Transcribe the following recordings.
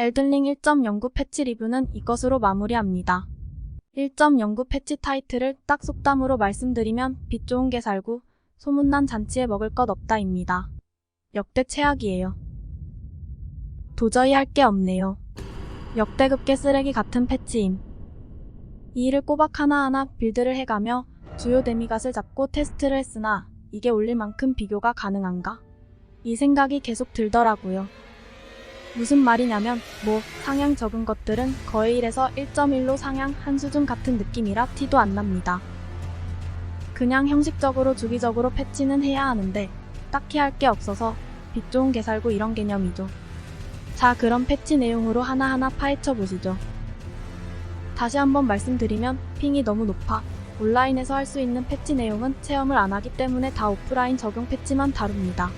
엘든링 1.09 패치 리뷰는 이것으로 마무리합니다. 1.09 패치 타이틀을 딱 속담으로 말씀드리면 빛 좋은 게 살고 소문난 잔치에 먹을 것 없다입니다. 역대 최악이에요. 도저히 할 게 없네요. 역대급계 쓰레기 같은 패치임. 이 일을 꼬박 하나하나 빌드를 해가며 주요 데미갓을 잡고 테스트를 했으나 이게 올릴 만큼 비교가 가능한가? 이 생각이 계속 들더라고요. 무슨 말이냐면 뭐 상향 적은 것들은 거의 1에서 1.1로 상향 한 수준 같은 느낌이라 티도 안 납니다. 그냥 형식적으로 주기적으로 패치는 해야 하는데 딱히 할 게 없어서 빛 좋은 게 살고 이런 개념이죠. 자 그럼 패치 내용으로 하나하나 파헤쳐 보시죠. 다시 한번 말씀드리면 핑이 너무 높아 온라인에서 할 수 있는 패치 내용은 체험을 안 하기 때문에 다 오프라인 적용 패치만 다룹니다.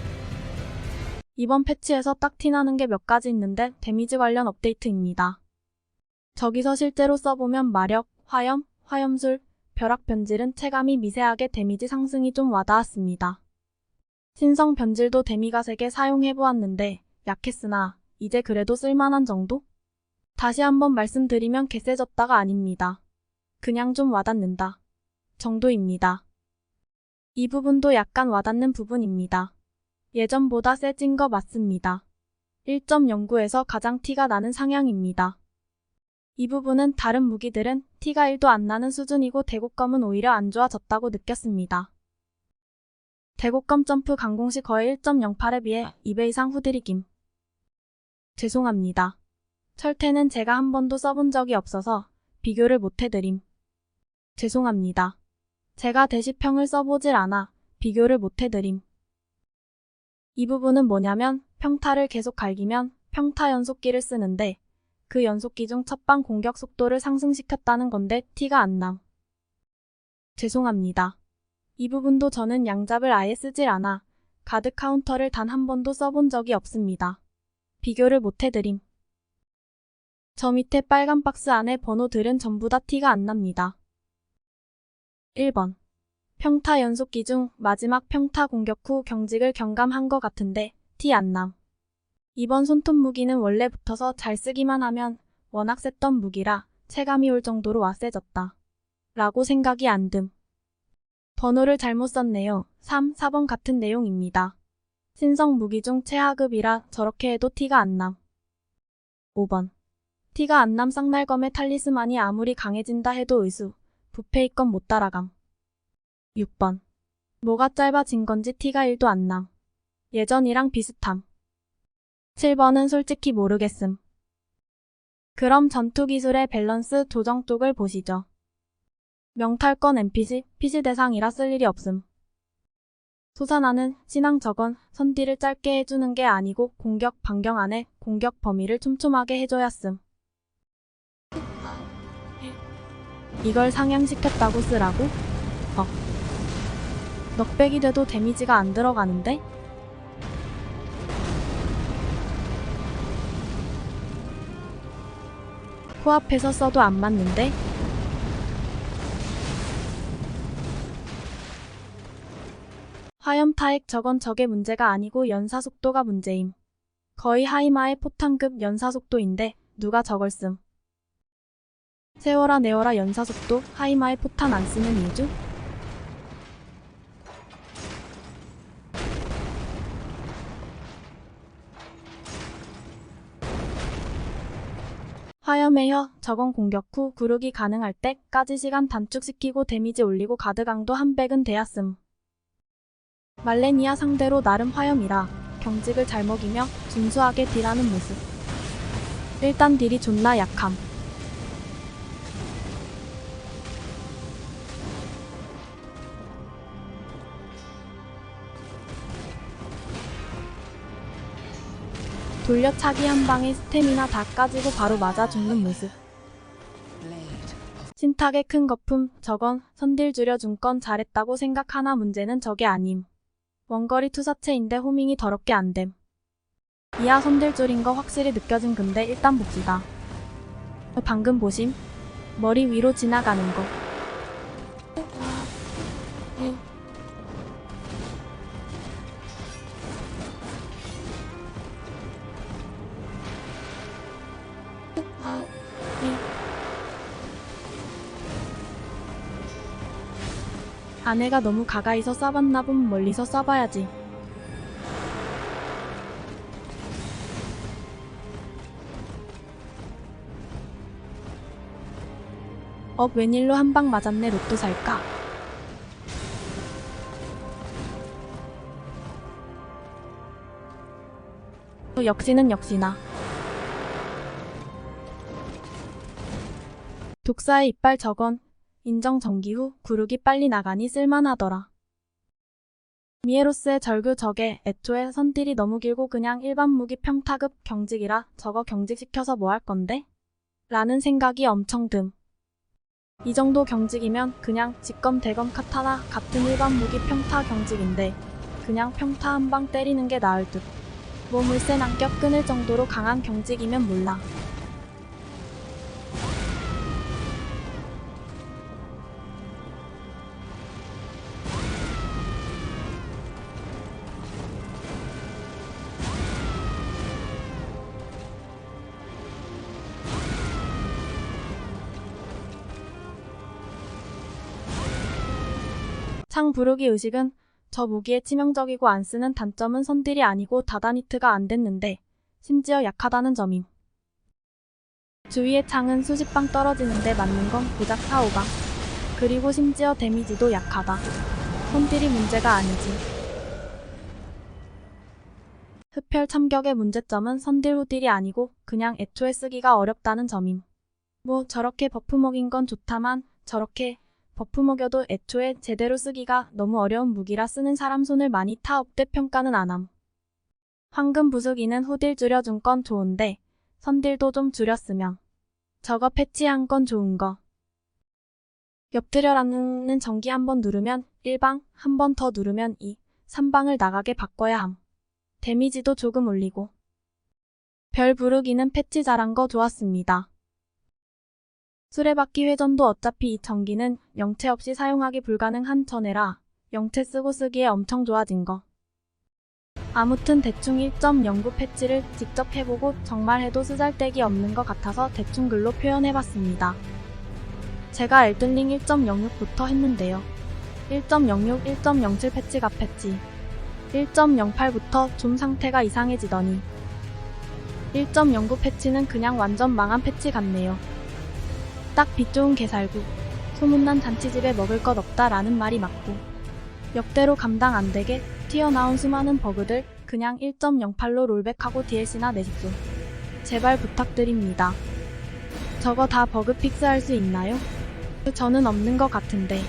이번 패치에서 딱 티나는 게 몇 가지 있는데 데미지 관련 업데이트입니다. 저기서 실제로 써보면 마력, 화염, 화염술, 벼락 변질은 체감이 미세하게 데미지 상승이 좀 와닿았습니다. 신성 변질도 데미가 3개 사용해보았는데 약했으나 이제 그래도 쓸만한 정도? 다시 한번 말씀드리면 개세졌다가 아닙니다. 그냥 좀 와닿는다. 정도입니다. 이 부분도 약간 와닿는 부분입니다. 예전보다 세진 거 맞습니다. 1.09에서 가장 티가 나는 상향입니다. 이 부분은 다른 무기들은 티가 1도 안 나는 수준이고 대곡검은 오히려 안 좋아졌다고 느꼈습니다. 대곡검 점프 강공시 거의 1.08에 비해 2배 이상 후들이김. 죄송합니다. 철퇴는 제가 한 번도 써본 적이 없어서 비교를 못 해드림. 죄송합니다. 제가 대시평을 써보질 않아 비교를 못 해드림. 이 부분은 뭐냐면 평타를 계속 갈기면 평타 연속기를 쓰는데 그 연속기 중 첫방 공격 속도를 상승시켰다는 건데 티가 안 남. 죄송합니다. 이 부분도 저는 양잡을 아예 쓰질 않아 가드 카운터를 단 한 번도 써본 적이 없습니다. 비교를 못 해드림. 저 밑에 빨간 박스 안에 번호들은 전부 다 티가 안 납니다. 1번. 평타 연속기 중 마지막 평타 공격 후 경직을 경감한 것 같은데 티 안 남. 이번 손톱 무기는 원래 붙어서 잘 쓰기만 하면 워낙 셌던 무기라 체감이 올 정도로 와 세졌다. 라고 생각이 안 듦. 번호를 잘못 썼네요. 3, 4번 같은 내용입니다. 신성 무기 중 최하급이라 저렇게 해도 티가 안 남. 5번. 티가 안 남 쌍날검의 탈리스만이 아무리 강해진다 해도 의수. 부패이건 못 따라감. 6번. 뭐가 짧아진 건지 티가 1도 안 남. 예전이랑 비슷함. 7번은 솔직히 모르겠음. 그럼 전투 기술의 밸런스 조정 쪽을 보시죠. 명탈권 NPC, PC 대상이라 쓸 일이 없음. 소산하는 신앙 저건 선딜을 짧게 해주는 게 아니고 공격 반경 안에 공격 범위를 촘촘하게 해줘야 씀. 이걸 상향시켰다고 쓰라고? 어. 넉백이 돼도 데미지가 안 들어가는데? 코앞에서 써도 안 맞는데? 화염 타액 저건 저게 문제가 아니고 연사 속도가 문제임. 거의 하이마의 포탄급 연사 속도인데 누가 저걸 씀. 세워라 내워라 연사 속도 하이마의 포탄 안 쓰는 이유? 화염의 혀 저건 공격 후 구르기 가능할 때까지 시간 단축시키고 데미지 올리고 가드 강도 한 백은 돼야씀. 말레니아 상대로 나름 화염이라 경직을 잘 먹이며 준수하게 딜하는 모습. 일단 딜이 존나 약함. 돌려차기 한 방에 스태미나 다 까지고 바로 맞아 죽는 모습. 신탁의 큰 거품, 저건 선딜 줄여준 건 잘했다고 생각하나 문제는 저게 아님. 원거리 투사체인데 호밍이 더럽게 안 됨. 이하 선딜 줄인 거 확실히 느껴진 근데 일단 봅시다. 방금 보심? 머리 위로 지나가는 거. 아내가 너무 가까이서 쏴봤나 봄 멀리서 쏴봐야지. 업 웬일로 한 방 맞았네 로또 살까? 또 역시는 역시나. 독사의 이빨 저건 인정 정기 후 구르기 빨리 나가니 쓸만하더라. 미에로스의 절규 저게 애초에 선딜이 너무 길고 그냥 일반 무기 평타급 경직이라 저거 경직시켜서 뭐 할 건데? 라는 생각이 엄청 듦. 이 정도 경직이면 그냥 직검 대검 카타나 같은 일반 무기 평타 경직인데 그냥 평타 한 방 때리는 게 나을 듯. 몸을 센 안격 끊을 정도로 강한 경직이면 몰라. 창 부르기 의식은 저 무기에 치명적이고 안 쓰는 단점은 선딜이 아니고 다다니트가 안 됐는데 심지어 약하다는 점임. 주위의 창은 수십 방 떨어지는데 맞는 건 고작 4, 5방. 그리고 심지어 데미지도 약하다. 선딜이 문제가 아니지. 흡혈 참격의 문제점은 선딜 후딜이 아니고 그냥 애초에 쓰기가 어렵다는 점임. 뭐 저렇게 버프 먹인 건 좋다만 저렇게 버프 먹여도 애초에 제대로 쓰기가 너무 어려운 무기라 쓰는 사람 손을 많이 타 업대 평가는 안함. 황금 부수기는 후딜 줄여준 건 좋은데 선딜도 좀 줄였으면. 저거 패치한 건 좋은 거. 옆들여라는 전기 한 번 누르면 1방, 한 번 더 누르면 2, 3방을 나가게 바꿔야 함. 데미지도 조금 올리고. 별 부르기는 패치 잘한 거 좋았습니다. 수레바퀴 회전도 어차피 이 전기는 영체 없이 사용하기 불가능한 전해라 영체 쓰고 쓰기에 엄청 좋아진 거. 아무튼 대충 1.09 패치를 직접 해보고 정말 해도 쓰잘데기 없는 것 같아서 대충 글로 표현해봤습니다. 제가 엘든링 1.06부터 했는데요. 1.06, 1.07 패치가 패치. 1.08부터 좀 상태가 이상해지더니 1.09 패치는 그냥 완전 망한 패치 같네요. 딱 빛 좋은 개살구. 소문난 잔치집에 먹을 것 없다라는 말이 맞고. 역대로 감당 안 되게 튀어나온 수많은 버그들 그냥 1.08로 롤백하고 DLC나 내십시오. 제발 부탁드립니다. 저거 다 버그 픽스할 수 있나요? 저는 없는 것 같은데.